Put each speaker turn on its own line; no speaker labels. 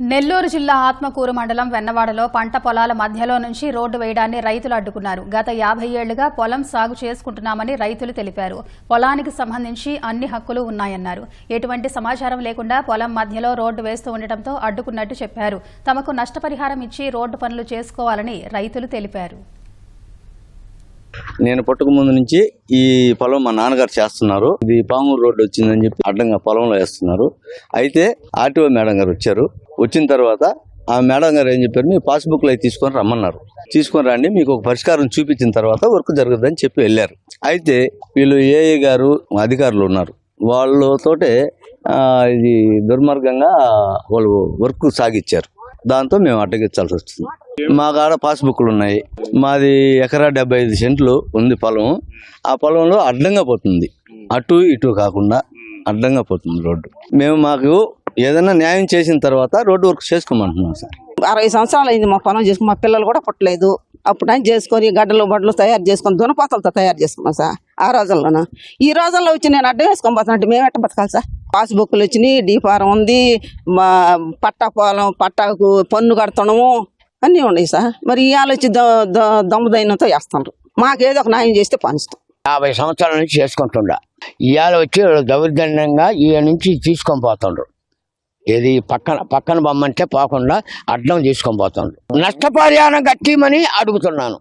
నెల్లూరు జిల్లా ఆత్మకూరు మండలం వెన్నవాడలో పంట పొలాల మధ్యలో నుంచి రోడ్డు వేయడాన్ని రైతులు అడ్డుకున్నారు. గత యాభై ఏళ్ళుగా పొలం సాగు చేసుకుంటున్నామని రైతులు తెలిపారు. పొలానికి సంబంధించి అన్ని హక్కులు ఉన్నాయన్నారు. ఎటువంటి సమాచారం లేకుండా పొలం మధ్యలో రోడ్డు వేస్తూ ఉండటంతో అడ్డుకున్నట్టు చెప్పారు. తమకు నష్టపరిహారం ఇచ్చి రోడ్డు పనులు చేసుకోవాలని రైతులు తెలిపారు.
నేను పుట్టక ముందు నుంచి ఈ పొలం మా నాన్నగారు చేస్తున్నారు. ఇది పామూరు రోడ్డు వచ్చిందని చెప్పి అడ్డంగా పొలంలో వేస్తున్నారు. అయితే ఆర్టీఓ మేడం గారు వచ్చారు. వచ్చిన తర్వాత ఆ మేడం గారు ఏం చెప్పారు? మీ పాస్బుక్లు అవి తీసుకొని రమ్మన్నారు. తీసుకొని రండి మీకు ఒక పరిష్కారం చూపించిన తర్వాత వర్క్ జరుగుతుందని చెప్పి వెళ్ళారు. అయితే వీళ్ళు ఏఏ గారు అధికారులు ఉన్నారు. వాళ్ళతోటే ఇది దుర్మార్గంగా వాళ్ళు వర్క్ సాగిచ్చారు దాంతో మేము అడ్డగించాల్సి వస్తుంది. మా కాడ పాస్బుక్లు ఉన్నాయి. మాది ఎకరా డెబ్బై ఐదు సెంట్లు ఉంది పొలం. ఆ పొలంలో అడ్డంగా పోతుంది. అటు ఇటు కాకుండా అడ్డంగా పోతుంది రోడ్డు. మేము మాకు ఏదైనా న్యాయం చేసిన తర్వాత రోడ్డు వర్క్ చేసుకోమంటున్నాం సార్.
అరవై సంవత్సరాలు అయింది మా పొలం చేసుకుని మా పిల్లలు కూడా పుట్టలేదు. అప్పుడు ఆయన చేసుకొని గడ్డలు బడ్డలు తయారు చేసుకొని దునపాతలతో తయారు చేసుకున్నాం సార్ ఆ రోజుల్లోన. ఈ రోజుల్లో వచ్చి నేను అడ్డం వేసుకొని పోతున్నట్టు మేము ఎట్ట బతకాలి సార్? పాస్బుక్లు వచ్చినాయి డీఫారం ఉంది మా పట్టా పొలం పట్టాకు పన్ను కడుతున్నాము. అన్నీ ఉన్నాయి సార్. మరి ఇవాళ వచ్చి దమ్ముదైనంతో వేస్తున్నారు మాకేదో ఒక న్యాయం చేస్తే పంచుతాం.
యాభై సంవత్సరాల నుంచి చేసుకుంటుండ. ఇవాళ వచ్చి దౌర్జన్యంగా ఈ నుంచి తీసుకొని పోతుండ్రు. ఏది పక్కన పక్కన బొమ్మంటే పోకుండా అడ్డం తీసుకొని పోతుండ్రు. నష్టపరిహారం కట్టిమని అడుగుతున్నాను.